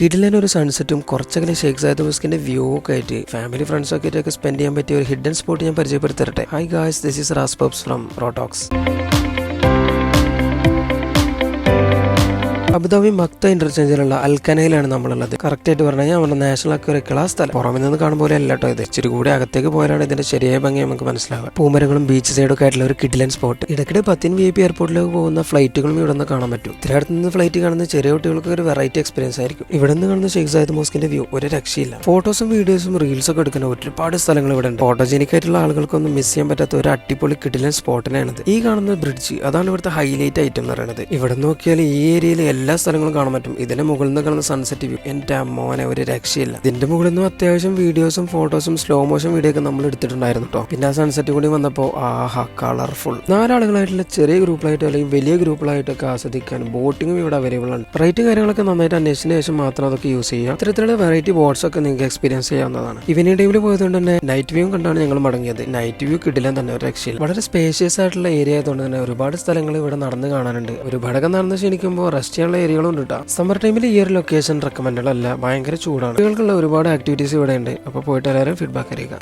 കിടിലൻ ഒരു സൺസെറ്റും കുറച്ചെങ്കിലും ഷേഖ് സായദ് മുസ്കിന്റെ വ്യൂ ഒക്കെ ആയിട്ട് ഫാമിലി ഫ്രണ്ട്സ് ഒക്കെ ആയിട്ടൊക്കെ സ്പെൻഡ് ചെയ്യാൻ പറ്റിയ ഒരു ഹിഡൻ സ്പോട്ട് ഞാൻ പരിചയപ്പെടുത്തരട്ടെ. ഹൈ ഗായ്സ് ദിസ് ഈസ് റാസ് പബ്സ് ഫ്രം റോട്ടോക്സ് അബുദാബി മക്ത ഇന്റർചേഞ്ചിലുള്ള അൽക്കനയിലാണ് നമ്മളുള്ളത്. കറക്റ്റ് ആയിട്ട് പറഞ്ഞാൽ നമ്മുടെ നാഷണൽ അക്വറിക്കുള്ള സ്ഥലം. പുറമെ നിന്ന് കാണുമ്പോൾ അല്ല കേട്ടോ ഇത്. ഇച്ചിരി കൂടി അകത്തേക്ക് പോയാലാണ് ഇതിന്റെ ശരിയായ ഭംഗി നമുക്ക് മനസ്സിലാവുക. പൂമരങ്ങളും ബീച്ച് സൈഡും ഒക്കെ ആയിട്ടുള്ള ഒരു കിഡിലൻ സ്പോട്ട് ഇടയ്ക്കിടെ പത്തിൻ വി പി എയർപോർട്ടിലേക്ക് പോകുന്ന ഫ്ലൈറ്റുകളും ഇവിടെ നിന്ന് കാണാൻ പറ്റും. അടുത്ത് നിന്ന് ഫ്ലൈറ്റ് കാണുന്ന ചെറിയ കുട്ടികൾക്ക് ഒരു വെറൈറ്റി എക്സ്പീരിയൻസ് ആയിരിക്കും. ഇവിടെ നിന്ന് കാണുന്ന ഷെയ്ഖ് സായദ് മോസ്കിന്റെ വ്യൂ ഒരു രക്ഷയില്ല. ഫോട്ടോസും വീഡിയോസും റീൽസും ഒക്കെ എടുക്കുന്ന ഒരുപാട് സ്ഥലങ്ങൾ ഇവിടെ ഉണ്ട്. ഫോട്ടോജനിക് ആയിട്ടുള്ള ആളുകൾക്കൊന്നും മിസ് ചെയ്യാൻ പറ്റാത്ത ഒരു അടിപൊളി കിഡിലൻ സ്പോട്ടിനാണിത് ഈ കാണുന്ന ബ്രിഡ്ജ് അതാണ് ഇവിടുത്തെ ഹൈലൈറ്റ് ഐറ്റം എന്ന് പറയുന്നത്. ഇവിടെ നോക്കിയാൽ ഈ ഏരിയയിൽ എല്ലാ സ്ഥലങ്ങളും കാണാൻ പറ്റും. ഇതിന്റെ മുകളിൽ നിന്ന് കാണുന്ന സൺസെറ്റ് വ്യൂ എന്റെ അമ്മോനെ ഒരു രക്ഷയില്ല. ഇതിന്റെ മുകളിൽ നിന്നും അത്യാവശ്യം വീഡിയോസും ഫോട്ടോസും സ്ലോ മോഷൻ വീഡിയോ ഒക്കെ നമ്മൾ എടുത്തിട്ടുണ്ടായിരുന്നു കേട്ടോ പിന്നെ ആ സൺസെറ്റ് കൂടി വന്നപ്പോൾ ആഹാ കളർഫുൾ നാലാളുകളായിട്ടുള്ള ചെറിയ ഗ്രൂപ്പിലായിട്ടോ അല്ലെങ്കിൽ വലിയ ഗ്രൂപ്പിലായിട്ടൊക്കെ ആസ്വദിക്കാൻ ബോട്ടിങ്ങും ഇവിടെ അവൈലബിൾ ആണ്. റേറ്റും കാര്യങ്ങളൊക്കെ നന്നായിട്ട് അന്വേഷിച്ചതിന് ശേഷം മാത്രം അതൊക്കെ യൂസ് ചെയ്യാം ഇത്തരത്തിലുള്ള വെറൈറ്റി ബോട്ട്സ് ഒക്കെ നിങ്ങൾക്ക് എക്സ്പീരിയൻസ് ചെയ്യാവുന്നതാണ്. ഇവനി ടൈമിൽ പോയതുകൊണ്ട് തന്നെ നൈറ്റ് വ്യൂ കണ്ടാണ് ഞങ്ങൾ മടങ്ങിയത്. നൈറ്റ് വ്യൂ കിട്ടില്ലെന്ന് തന്നെ ഒരു രക്ഷയില്ല. വളരെ സ്പേഷ്യസ് ആയിട്ടുള്ള ഏരിയ ആയതുകൊണ്ട് തന്നെ ഒരുപാട് സ്ഥലങ്ങൾ ഇവിടെ നടന്ന് കാണാനുണ്ട്. ഒരു ഒരുപാടൊക്കെ നടന്ന് ക്ഷണിക്കുമ്പോൾ റെസ്റ്റ് ചെയ്യാനുള്ള ഏരിയകളും ഉണ്ട് കേട്ടോ സമ്മർ ടൈമിൽ ഈ ഒരു ലൊക്കേഷൻ റെക്കമെൻഡഡ് അല്ല. ഭയങ്കര ചൂടാണ്. കുട്ടികൾക്കുള്ള ഒരുപാട് ആക്ടിവിറ്റീസ് ഇവിടെ ഉണ്ട് അപ്പോൾ പോയിട്ട് എല്ലാവരും ഫീഡ്ബാക്ക് അറിയിക്കുക